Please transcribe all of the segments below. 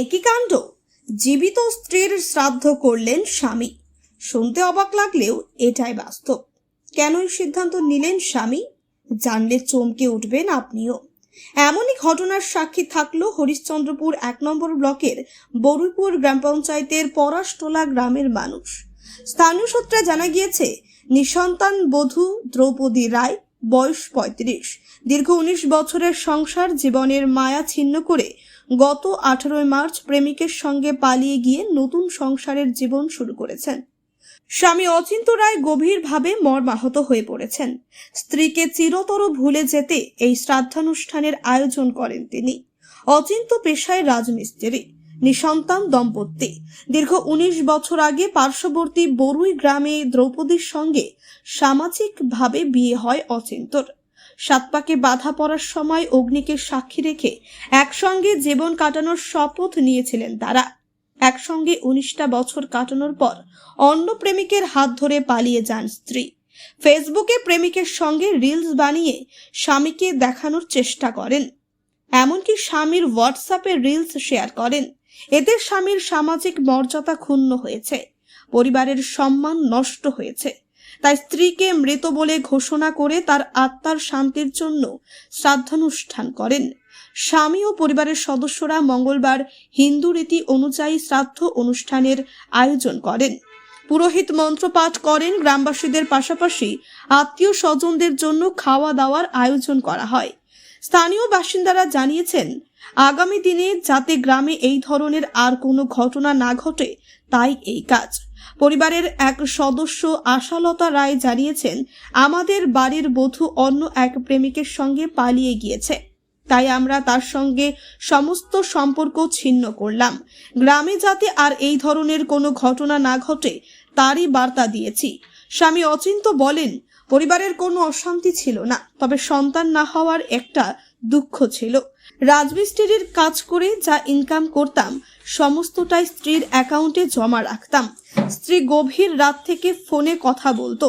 একই কাণ্ড। জীবিত স্ত্রীর শ্রাদ্ধ করলেন স্বামী। শুনতে অবাক লাগলেও এটাই বাস্তব। কেন সিদ্ধান্ত নিলেন স্বামী? জানলে চমকে উঠবেন আপনিও। এমনই ঘটনার সাক্ষী থাকল হরিশ্চন্দ্রপুর এক নম্বর ব্লকের বরুইপুর গ্রাম পঞ্চায়েতের পরাশটোলা গ্রামের মানুষ। স্থানীয় সূত্রে জানা গিয়েছে, নিঃসন্তান বধূ দ্রৌপদী রায়, বয়স পঁয়ত্রিশ। দীর্ঘ উনিশ বছরের সংসার জীবনের মায়া ছিন্ন করে গত আঠারোই মার্চ প্রেমিকের সঙ্গে পালিয়ে গিয়ে নতুন সংসারের জীবন শুরু করেছেন। স্বামী অচিন্ত রায় গভীরভাবে মর্মাহত হয়ে পড়েছেন। স্ত্রীকে চিরতর ভুলে যেতে এই শ্রাদ্ধানুষ্ঠানের আয়োজন করেন তিনি। অচিন্ত পেশায় রাজমিস্ত্রি, নিঃসন্তান দম্পতি। দীর্ঘ উনিশ বছর আগে পার্শ্ববর্তী বরুই গ্রামে দ্রৌপদীর সঙ্গে সামাজিকভাবে বিয়ে হয় অচিন্তর। সাত পাকে বাধা পড়ার সময় অগ্নিকে সাক্ষী রেখে একসঙ্গে জীবন কাটানোর শপথ নিয়েছিলেন তারা। একসঙ্গে উনিশটা বছর কাটানোর পর অন্য প্রেমিকের হাত ধরে পালিয়ে যান স্ত্রী। ফেসবুকে প্রেমিকের সঙ্গে রিলস বানিয়ে স্বামীকে দেখানোর চেষ্টা করেন। এমনকি স্বামীর হোয়াটসঅ্যাপে রিলস শেয়ার করেন। এতে স্বামীর সামাজিক মর্যাদা ক্ষুণ্ণ হয়েছে। পরিবারের সম্মান নষ্ট হয়েছে। তাই স্ত্রীকে মৃত বলে ঘোষণা করে তার আত্মার শান্তির জন্য শ্রাদ্ধানুষ্ঠান করেন। স্বামী ও পরিবারের সদস্যরা মঙ্গলবার হিন্দু রীতি অনুযায়ী শ্রাদ্ধ অনুষ্ঠানের আয়োজন করেন। পুরোহিত মন্ত্রপাঠ করেন গ্রামবাসীদের পাশাপাশি আত্মীয় স্বজনদের জন্য খাওয়া দাওয়ার আয়োজন করা হয়। স্থানীয় বাসিন্দারা জানিয়েছেন, আগামী দিনে যাতে গ্রামে এই ধরনের আর কোনো ঘটনা না ঘটে, তাই এই কাজ। পরিবারের এক সদস্য আশালতা রায় জানিয়েছেন, আমাদের বাড়ির বধূ অন্য এক প্রেমিকের সঙ্গে পালিয়ে গিয়েছে। তাই আমরা তার সঙ্গে সমস্ত সম্পর্ক ছিন্ন করলাম। গ্রামে যাতে আর এই ধরনের কোনো ঘটনা না ঘটে, তারই বার্তা দিয়েছি। স্বামী অচিন্ত বলেন পরিবারের কোনো অশান্তি ছিল না, তবে সন্তান না হওয়ার একটা দুঃখ ছিল। রাজমিস্ত্রির কাজ করে যা ইনকাম করতাম, সমস্তটাই স্ত্রীর অ্যাকাউন্টে জমা রাখতাম। স্ত্রী গভীর রাত থেকে ফোনে কথা বলতো।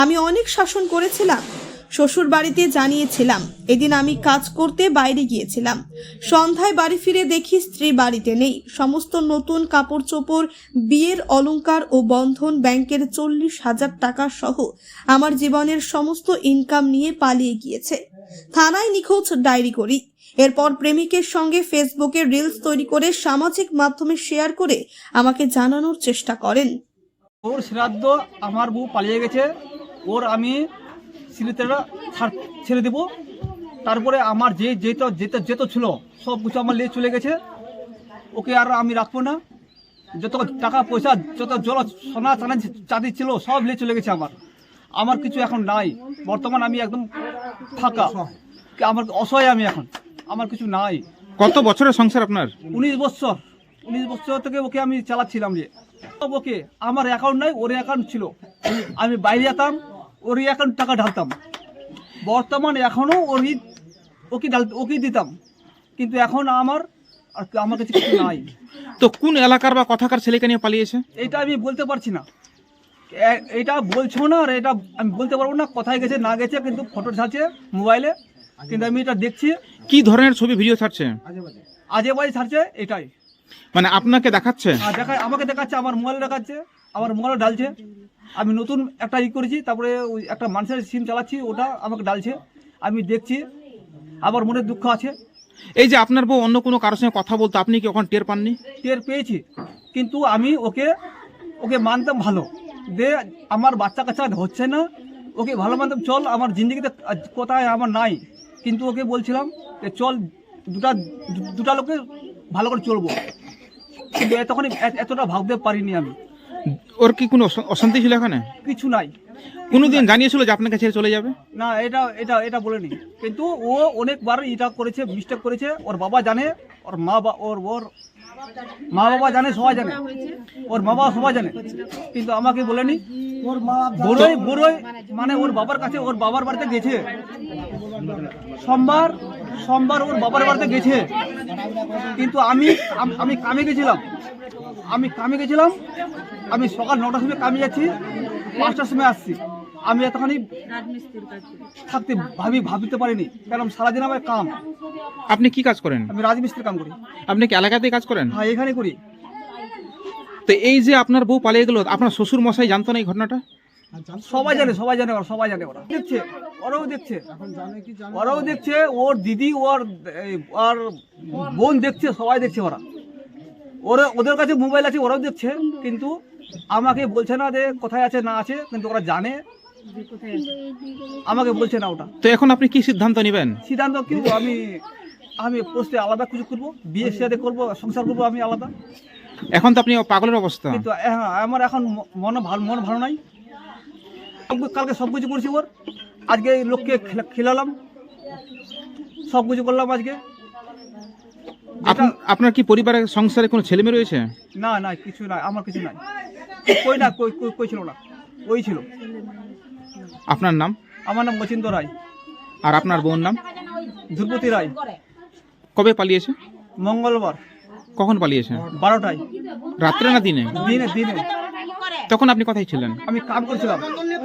আমি অনেক শাসন করেছিলাম শ্বশুর বাড়িতে জানিয়েছিলাম, এদিন আমি কাজ করতে বাইরে গিয়েছিলাম। সন্ধ্যায় বাড়ি ফিরে দেখি স্ত্রী বাড়িতে নেই। সমস্ত নতুন কাপড় চোপড় বিয়ের অলংকার ও বন্ধন ব্যাংকের চল্লিশ হাজার টাকা সহ আমার জীবনের সমস্ত ইনকাম নিয়ে পালিয়ে গিয়েছে। থানায় নিখোঁজ ডায়েরি করি। এরপর প্রেমিকের সঙ্গে ফেসবুকে রিলস তৈরি করে সামাজিক মাধ্যমে শেয়ার করে আমাকে জানানোর চেষ্টা করেন। ওর শ্রাদ্ধ আমার বউ পালিয়ে গেছে। ওর আমি স্মৃতিটা ছাড়- ছেড়ে দেবো। তারপরে আমার যে যেত যেত যেত ছিল সব কিছু আমার নিয়ে চলে গেছে। ওকে আর আমি রাখব না। যত টাকা পয়সা যত জল সোনা চানা চাঁদি ছিল সব নিয়ে চলে গেছে আমার। আমার কিছু এখন নাই। বর্তমান আমি একদম ফাঁকা। আমার অসহায় আমি এখন। আমার কিছু নাই। কত বছরের সংসার আপনার? উনিশ বছর। উনিশ বছর থেকে ওকে আমি চালাচ্ছিলাম যে ওকে। আমার অ্যাকাউন্ট নাই ওর অ্যাকাউন্ট ছিল। আমি বাইরে যেতাম। ওর অ্যাকাউন্ট টাকা ঢালতাম। বর্তমান এখনও ওরই ওকে ডাল ওকে দিতাম। কিন্তু এখন আমার আর আমার কাছে কিছু নাই। তো কোন এলাকার বা কথাকার ছেলেকে নিয়ে পালিয়েছে? এটা আমি বলতে পারছি না। এটা বলছো না আর এটা আমি বলতে পারব না কোথায় গেছে না গেছে কিন্তু ফটো ছাড়ছে মোবাইলে কিন্তু আমি এটা দেখছি। কি ধরনের ছবি ভিডিও ছাড়ছে? আজে বাজে ছাড়ছে এটাই। মানে আপনাকে দেখাচ্ছে? দেখা আমাকে দেখাচ্ছে আমার মোবাইল দেখাচ্ছে। আমার মোবাইল ডালছে আমি নতুন একটা ই করেছি তারপরে ওই একটা মানুষের সিম চালাচ্ছি ওটা আমাকে ডালছে আমি দেখছি আবার মনে দুঃখ আছে। এই যে আপনার বউ অন্য কোনো কারোর সঙ্গে কথা বলতো আপনি কি ওখানে টের পাননি? টের পেয়েছি কিন্তু আমি ওকে ওকে মানতাম ভালো। দে আমার বাচ্চা কাচ্চা হচ্ছে না ওকে ভালো মানতাম চল আমার জিন্দগিতে কোথায় আমার নাই। কিন্তু ওকে বলছিলাম যে চল দুটা দুটা লোকে ভালো করে চলবো। কিন্তু তখন এতটা ভাবতে পারিনি আমি। ওর কি কোনো অশান্তি ছিল এখানে? কিছু নাই। কোনোদিন জানিয়েছিল যে আপনাকে ছেড়ে চলে যাবে? না এটা এটা এটা বলেনি। কিন্তু ও অনেকবার এটা করেছে মিস্টেক করেছে। ওর বাবা জানে ওর মা বা ওর ওর মা বাবা জানে সবাই জানে। ওর মা বাবা সবাই জানে। কিন্তু আমাকে বলেনি। ওর মা বড়ই বড়ই মানে ওর বাবার কাছে ওর বাবার বাড়িতে গেছে। সোমবার সোমবার ওর বাবার বাড়িতে গেছে। কিন্তু আমি আমি কামে গেছিলাম। আমি কামে গেছিলাম। আমি সকাল নটার সময় কামে যাচ্ছি পাঁচটার সময় আসছি। আমি এতখানি থাকতে ভাবি ভাবিতে পারিনি কারণ সারাদিন আমার কাম। আপনি কি কাজ করেন? আমি রাজমিস্ত্রির কাম করি। আপনি কি এলাকাতেই কাজ করেন? হ্যাঁ এখানে করি। তো এই যে আপনার বউ পালিয়ে গেল আপনার শ্বশুর মশাই জানতো না এই ঘটনাটা? সবাই জানে সবাই জানে ওরা সবাই জানে ওরা। দেখছে ওরাও দেখছে। ওরাও দেখছে ওর দিদি ওর ওর বোন দেখছে সবাই দেখছে ওরা। ওরা ওদের কাছে মোবাইল আছে ওরাও দেখছে কিন্তু আমাকে বলছে না যে কোথায় আছে না আছে কিন্তু ওরা জানে। আমাকে বলছে না ওটা। তো এখন আপনি কি সিদ্ধান্ত নেবেন? সিদ্ধান্ত কি আমি আমি পোস্টে আলাদা কিছু করব বিয়ে সাথে করব সংসার করব আমি আলাদা। এখন তো আপনি পাগলের অবস্থা। কিন্তু হ্যাঁ আমার এখন মন ভালো মন ভালো নাই। কালকে সব কিছু করছি ওর। আজকে লোককে খেলালাম। সব কিছু করলাম আজকে। আপনার কি পরিবারের সংসারে কোনো ছেলে মেয়ে রয়েছে? না না কিছু নাই আমার কিছু নাই। কই না কই কই- কই ছিল না ওই ছিল। আপনার নাম? আমার নাম মচিন্দ রায়। আর আপনার বোন নাম? ধ্রুপতি রায়। কবে পালিয়েছে? মঙ্গলবার। কখন পালিয়েছে? বারোটায়। রাত্রে না দিনে? দিনে দিনে। তখন আপনি কোথায় ছিলেন? আমি কাম করছিলাম।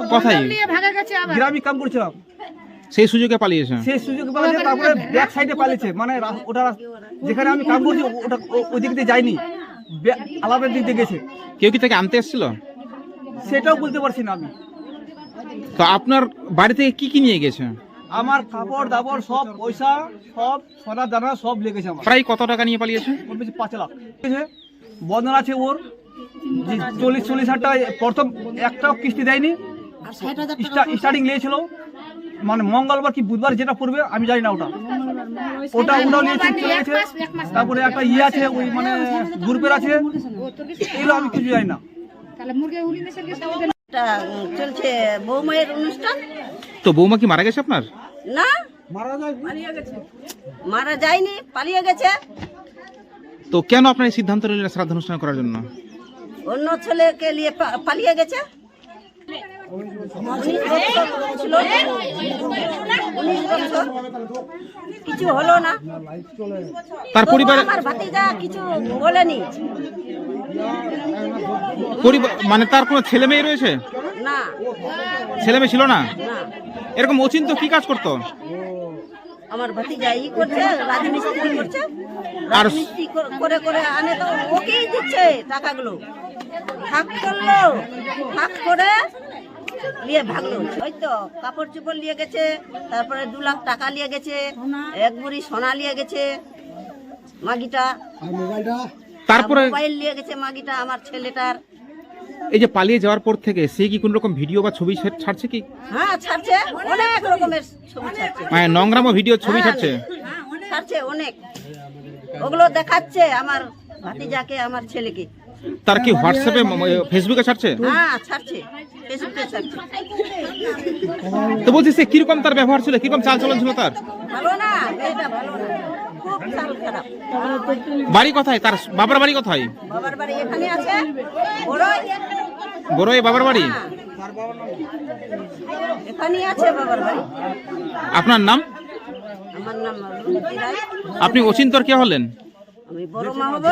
কোথায়? গ্রামে কাম করছিলাম। সেই সুযোগে পালিয়েছে? সেই সুযোগ যায়, তারপরে ব্যাক সাইডে পালিয়েছে। মানে রা- ওটা রাস- যেখানে আমি কাম করছি ওটা ও- ওই দিক দিয়ে যাইনি আলাদা দিক দিয়ে গেছে। কেউ কি তাকে আনতে এসেছিল? সেটাও বলতে পারছি না আমি। তো আপনার বাড়ি থেকে কি কি নিয়ে গেছে? আমার কাপড় দাপড় সব পয়সা সব সোনা দানা সব লেগেছে আমার। প্রায় কত টাকা নিয়ে পালিয়েছে? ওর বেশি পাঁচ লাখ। ঠিক আছে? বন্ধন আছে ওর। চল্লিশ চল্লিশ হাজার টাকা প্রথম একটাও কিস্তি দেয়নি। স্টা- স্টার্টিং নিয়েছিল। মানে মঙ্গলবার কি বুধবার যেটা পড়বে আমি জানি না ওটা। ওটা ওটাও নিয়েছে চলে গেছে তারপরে একটা ইয়ে আছে ওই মানে গ্রুপের আছে। এগুলো আমি কিছু জানি না। চলছে বৌমায়ের অনুষ্ঠান। তো বৌমা কি মারা গেছে আপনার? না? মারা যায়নি পালিয়ে গেছে। তো কেন আপনার সিদ্ধান্ত নিলেন শ্রাদ্ধ অনুষ্ঠান করার জন্য? অন্য ছেলেকে নিয়ে পালিয়ে গেছে উনিশ বছর ছিল। উনিশ বছর। কিছু হলো না। তার পরিবারে আমার ভাতিজা কিছু বলেনি। মানে তার কোনো ছেলে মেয়ে রয়েছে? না। ছেলে মেয়ে ছিল না? এরকম অচিন্ত কি কাজ করতো? আমার ভাতিজা ই করছে রাজমিস্ত্রি করছে। রাজমিস্ত্রি করে করে আনে তো ওকেই দিচ্ছে টাকাগুলো। ভাগ করল। ভাগ করে নিয়ে ভাগলো ওই তো কাপড় চোপড় নিয়ে গেছে তারপরে দু লাখ টাকা নিয়ে গেছে এক বুড়ি সোনা নিয়ে গেছে মাগিটা। তারপরে মোবাইল নিয়ে গেছে মাগিটা আমার ছেলেটার। এই যে পালিয়ে যাওয়ার পর থেকে সে কি কোন রকম ভিডিও বা ছবি ছাড়ছে কি? হ্যাঁ ছাড়ছে। অনেক রকমের ছবি ছাড়ছে। মানে নোংরামো ভিডিও ছবি হ্যাঁ, ছাড়ছে? ছাড়ছে অনেক। ওগুলো দেখাচ্ছে আমার ভাতিজাকে আমার ছেলেকে। তার কি হোয়াটসঅ্যাপে ফেসবুকে ছাড়ছে? হ্যাঁ ছাড়ছে। তো বলছি সে কীরকম তার ব্যবহার ছিল? কীরকম চাল চলন ছিল তার? বাড়ি কোথায়? তার বাবার বাড়ি কোথায়? বাড়ি বড়ই। বাবার হ্যাঁ। বাবার বাড়ি। আপনার নাম? আপনি অচিন্তর কে হলেন? আমি বড় মা হব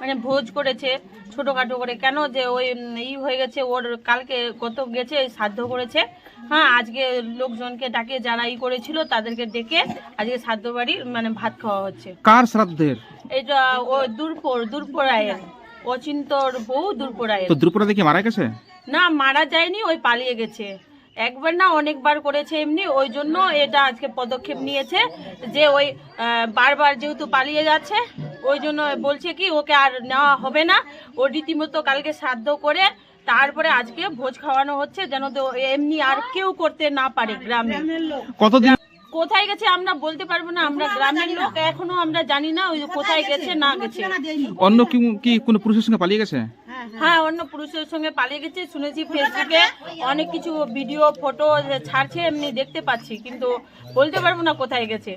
মানে ভোজ করেছে ছোটখাটো করে। কেন যে ওই ই হয়ে গেছে ওর কালকে কত গেছে শ্রাদ্ধ করেছে। হ্যাঁ আজকে লোকজনকে ডাকে যারা ই করেছিল তাদেরকে ডেকে আজকে শ্রাদ্ধ বাড়ি মানে ভাত খাওয়া হচ্ছে। কার শ্রাদ্ধের? এটা ও দূরপুর দূরপুরায়ের অচিন্তর বউ দূরপুরায়ের তো দ্রুপদা দেখি মারা গেছে? না মারা যায়নি ওই পালিয়ে গেছে। একবার না অনেকবার করেছে এমনি ওই জন্য এটা আজকে পদক্ষেপ নিয়েছে যে ওই বারবার যেহেতু পালিয়ে যাচ্ছে ওই জন্য বলছে কি ওকে আর নেওয়া হবে না। ও রীতিমতো কালকে শ্রাদ্ধ করে তারপরে আজকে ভোজ খাওয়ানো হচ্ছে যেন তো এমনি আর কেউ করতে না পারে গ্রামে। কতদিন? কোথায় গেছে আমরা বলতে পারব না আমরা গ্রামের লোক এখনও আমরা জানি না ওই কোথায় গেছে? না গেছে। অন্য কি কি কোনো পুরুষের সঙ্গে পালিয়ে গেছে? হ্যাঁ অন্য পুরুষের সঙ্গে পালিয়ে গেছে শুনেছি ফেসবুকে অনেক কিছু ভিডিও ফটো ছাড়ছে এমনি দেখতে পাচ্ছি কিন্তু বলতে পারব না কোথায় গেছে।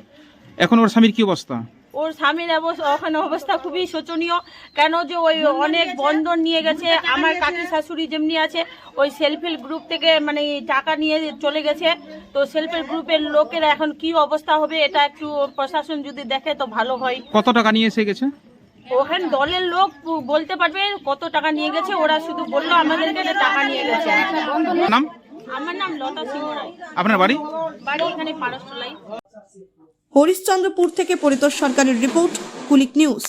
এখন ওর স্বামীর কি অবস্থা? ওর স্বামীর ওখানে অবস্থা খুবই শোচনীয়। কেন যে ওই অনেক বন্ধন নিয়ে গেছে আমার কাকি শাশুড়ি যেমনি আছে ওই সেলফ হেল্প গ্রুপ থেকে মানে টাকা নিয়ে চলে গেছে। তো সেলফ হেল্প গ্রুপের লোকেরা এখন কি অবস্থা হবে এটা একটু প্রশাসন যদি দেখে তো ভালো হয়। কত টাকা নিয়ে এসে গেছে? ওখানে দলের লোক বলতে পারবে কত টাকা নিয়ে গেছে ওরা শুধু বলল আমাদেরকে টাকা নিয়ে গেছে। নাম? আমার নাম লতা সিংহ রায়। আপনার বাড়ি? বাড়ি এখানে পারসতলাই হরিশ্চন্দ্রপুর থেকে পরিতোষ সরকারের রিপোর্ট কুলিক নিউজ।